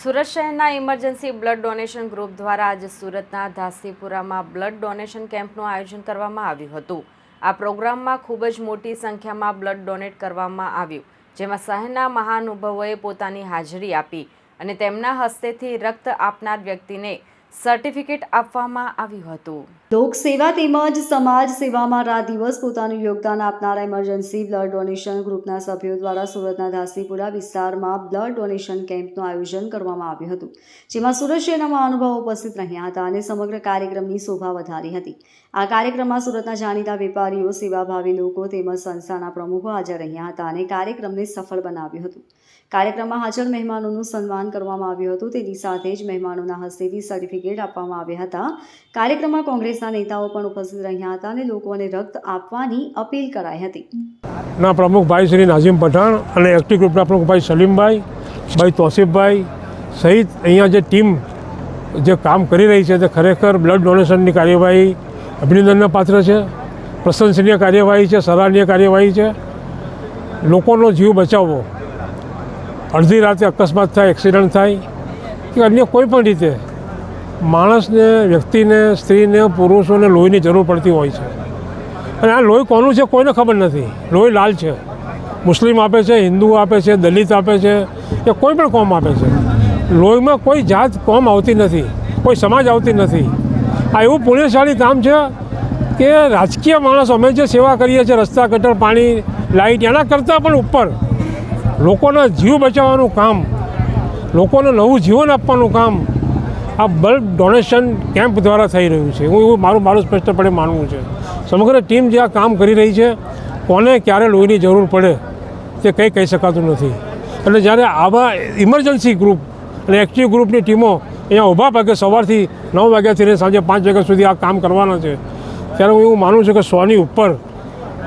સુરત શહેરના emergency blood donation group દ્વારા આજે સુરતના ધાસીપુરામાં બ્લડ ડોનેશન કેમ્પનું આયોજન કરવામાં આવ્યું હતું. આ પ્રોગ્રામમાં ખૂબ જ મોટી સંખ્યામાં બ્લડ ડોનેટ કરવામાં આવ્યું, જેમાં શહેરના મહાનુભાવોએ પોતાની હાજરી આપી અને તેમના હસ્તેથી રક્ત આપનાર વ્યક્તિને સર્ટિફિકેટ આપવામાં આવ્યું હતું. લોક સેવા તેમજ સમાજ સેવામાં રાત દિવસ પોતાનું યોગદાન આપનારા ઇમરજન્સી બ્લડ ડોનેશન ગ્રુપના સભ્યો દ્વારા સુરતના ધાસીપુરા વિસ્તારમાં બ્લડ ડોનેશન કેમ્પનું આયોજન કરવામાં આવ્યું હતું, જેમાં સુરત શહેરના મહાનુભાવો ઉપસ્થિત રહ્યા હતા અને સમગ્ર કાર્યક્રમની શોભા વધારી હતી. આ કાર્યક્રમમાં સુરતના જાણીતા વેપારીઓ, સેવાભાવી લોકો તેમજ સંસ્થાના પ્રમુખો હાજર રહ્યા હતા અને કાર્યક્રમને સફળ બનાવ્યું હતું. કાર્યક્રમમાં હાજર મહેમાનોનું સન્માન કરવામાં આવ્યું હતું. તેની સાથે જ મહેમાનોના હસ્તેથી સર્ટિફિકેટ આપવામાં આવ્યા હતા. કાર્યક્રમમાં કોંગ્રેસના નેતાઓ પણ ઉપસ્થિત રહ્યા હતા અને લોકોને રક્ત આપવાની અપીલ કરાઈ હતી. ના પ્રમુખભાઈ શ્રી નાઝીમ પઠાણ અને એક્ટિવ ગ્રુપના પ્રમુખભાઈ સલીમભાઈ, ભાઈ તોસીફભાઈ સહિત અહીંયા જે ટીમ જે કામ કરી રહી છે તે ખરેખર બ્લડ ડોનેશનની કાર્યવાહી અભિનંદનના પાત્ર છે. પ્રશંસનીય કાર્યવાહી છે, સરાહનીય કાર્યવાહી છે. લોકોનો જીવ બચાવવો. અડધી રાતે અકસ્માત થાય, એક્સિડન્ટ થાય કે અન્ય કોઈ પણ રીતે. માણસને, વ્યક્તિને, સ્ત્રીને, પુરુષોને લોહીની જરૂર પડતી હોય છે. અને આ લોહી કોનું છે કોઈને ખબર નથી. લોહી લાલ છે. મુસ્લિમ આપે છે, હિન્દુ આપે છે, દલિત આપે છે, કે કોઈ પણ કોમ આપે છે. લોહીમાં કોઈ જાત કોમ આવતી નથી. કોઈ સમાજ આવતી નથી. આ એવું પુણ્યશાળી કામ છે કે રાજકીય માણસ અમે જે સેવા કરીએ છીએ, રસ્તા, ગટર, પાણી, લાઇટ, એના કરતાં પણ ઉપર લોકોના જીવ બચાવવાનું કામ, લોકોને નવું જીવન આપવાનું કામ આ બલ્બ ડોનેશન કેમ્પ દ્વારા થઈ રહ્યું છે. હું એવું મારું મારું સ્પષ્ટપણે માનવું છે. સમગ્ર ટીમ જે આ કામ કરી રહી છે, કોને ક્યારે લોહીની જરૂર પડે તે કંઈ કહી શકાતું નથી. એટલે જ્યારે આવા ઇમરજન્સી ગ્રુપ અને એક્ટિવ ગ્રુપની ટીમો અહીંયા ઊભા ભાગે સવારથી નવ વાગ્યાથી લઈને સાંજે પાંચ વાગ્યા સુધી આ કામ કરવાના છે. ત્યારે હું એવું માનું છું કે સોની ઉપર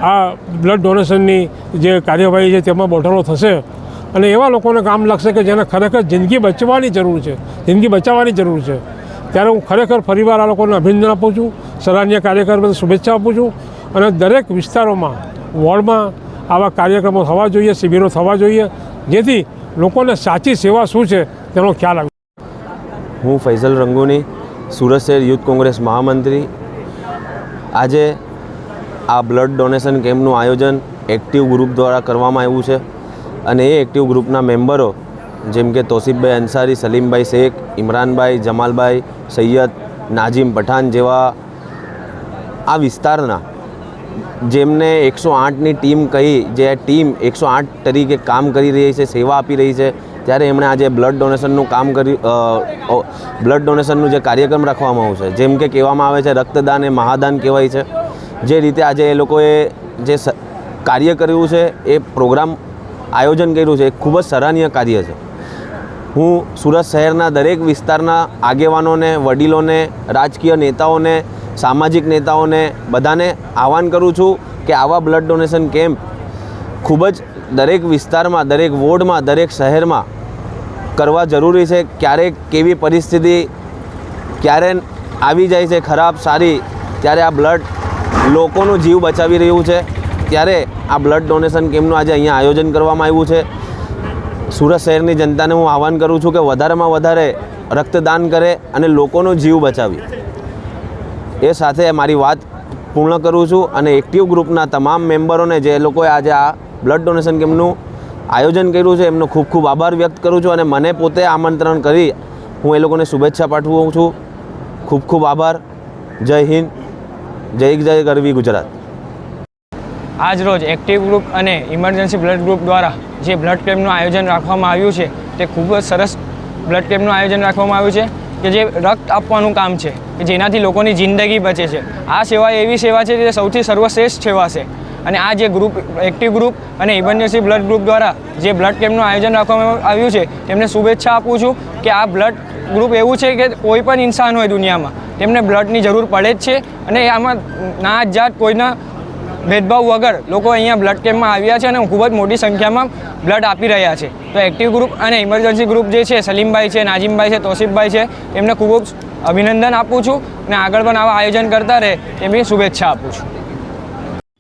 આ બ્લડ ડોનેશનની જે કાર્યવાહી છે તેમાં બોટલો થશે. અને એવા લોકોને કામ લાગશે કે જેને ખરેખર જિંદગી બચવાની જરૂર છે, જિંદગી બચાવવાની જરૂર છે. ત્યારે હું ખરેખર ફરીવાર આ લોકોને અભિનંદન આપું છું, સરાહનીય કાર્યક્રમ બદલ શુભેચ્છા આપું છું અને દરેક વિસ્તારોમાં, વોર્ડમાં આવા કાર્યક્રમો થવા જોઈએ, શિબિરો થવા જોઈએ, જેથી લોકોને સાચી સેવા શું છે તેનો ખ્યાલ આવે. હું ફૈઝલ રંગોની, સુરત શહેર યુથ કોંગ્રેસ મહામંત્રી. આજે આ બ્લડ ડોનેશન કેમ્પનું આયોજન એક્ટિવ ગ્રુપ દ્વારા કરવામાં આવ્યું છે અને એ એક્ટિવ ગ્રુપના મેમ્બરો જેમ કે તોસીફભાઈ અંસારી, સલીમભાઈ શેખ, ઇમરાનભાઈ, જમાલભાઈ, સૈયદ નાજીમ પઠાણ જેવા આ વિસ્તારના જેમને એકસો આઠની ટીમ કહી, જે ટીમ એકસો આઠ તરીકે કામ કરી રહી છે, સેવા આપી રહી છે ત્યારે એમણે આજે બ્લડ ડોનેશનનું કામ કર્યું બ્લડ ડોનેશનનું જે કાર્યક્રમ રાખવામાં આવ્યું છે, જેમ કે કહેવામાં આવે છે, રક્તદાન એ મહાદાન કહેવાય છે. જે રીતે આજે એ લોકોએ જે કાર્ય કર્યું છે, એ પ્રોગ્રામ આયોજન કર્યું છે, એ ખૂબ જ સરાહનીય કાર્ય છે. હું સુરત શહેરના દરેક વિસ્તારના આગેવાનોને, વડીલોને, રાજકીય નેતાઓને, સામાજિક નેતાઓને બધાને આહવાન કરું છું કે આવા બ્લડ ડોનેશન કેમ્પ ખૂબ જ દરેક વિસ્તારમાં, દરેક વોર્ડમાં, દરેક શહેરમાં કરવા જરૂરી છે. ક્યારેક કેવી પરિસ્થિતિ, ક્યારે આવી જાય છે ખરાબ, સારી, ત્યારે આ બ્લડ લોકોનો જીવ બચાવી રહ્યું છે. ત્યારે આ બ્લડ ડોનેશન કેમ્પનું આજે અહીંયા આયોજન કરવામાં આવ્યું છે. સુરત શહેરની જનતાને હું આહવાન કરું છું કે વધારેમાં વધારે રક્તદાન કરે અને લોકોનો જીવ બચાવે. એ સાથે મારી વાત પૂર્ણ કરું છું અને એક્ટિવ ગ્રુપના તમામ મેમ્બરોને, જે લોકોએ આજે આ બ્લડ ડોનેશન કેમ્પનું આયોજન કર્યું છે, એમનો ખૂબ ખૂબ આભાર વ્યક્ત કરું છું અને મને પોતે આમંત્રણ કરી હું એ લોકોને શુભેચ્છા પાઠવું છું. ખૂબ ખૂબ આભાર. જય હિન્દ. જય જય ગરવી ગુજરાત. આજ રોજ એક્ટિવ ગ્રુપ અને ઇમરજન્સી બ્લડ ગ્રુપ દ્વારા જે બ્લડ કેમ્પનું આયોજન રાખવામાં આવ્યું છે, તે ખૂબ જ સરસ બ્લડ કેમ્પનું આયોજન રાખવામાં આવ્યું છે કે જે રક્ત આપવાનું કામ છે, કે જેનાથી લોકોની જિંદગી બચે છે. આ સેવા એવી સેવા છે જે સૌથી સર્વશ્રેષ્ઠ સેવા છે. અને આ જે ગ્રુપ એક્ટિવ ગ્રુપ અને ઇમરજન્સી બ્લડ ગ્રુપ દ્વારા જે બ્લડ કેમ્પનું આયોજન રાખવામાં આવ્યું છે, તેમને શુભેચ્છા આપું છું કે આ બ્લડ ગ્રુપ એવું છે કે કોઈ પણ ઇન્સાન હોય દુનિયામાં, તેમને બ્લડની જરૂર પડે જ છે અને આમાં ના જાત કોઈના ભેદભાવ વગર લોકો અહીંયા બ્લડ કેમ્પમાં આવ્યા છે અને ખૂબ જ મોટી સંખ્યામાં બ્લડ આપી રહ્યા છે. તો એક્ટિવ ગ્રુપ અને ઇમરજન્સી ગ્રુપ જે છે, સલીમભાઈ છે, નાજીમભાઈ છે, તોસીફભાઈ છે એમને ખૂબ અભિનંદન આપું છું અને આગળ પણ આવા આયોજન કરતા રહે એમની શુભેચ્છા આપું છું.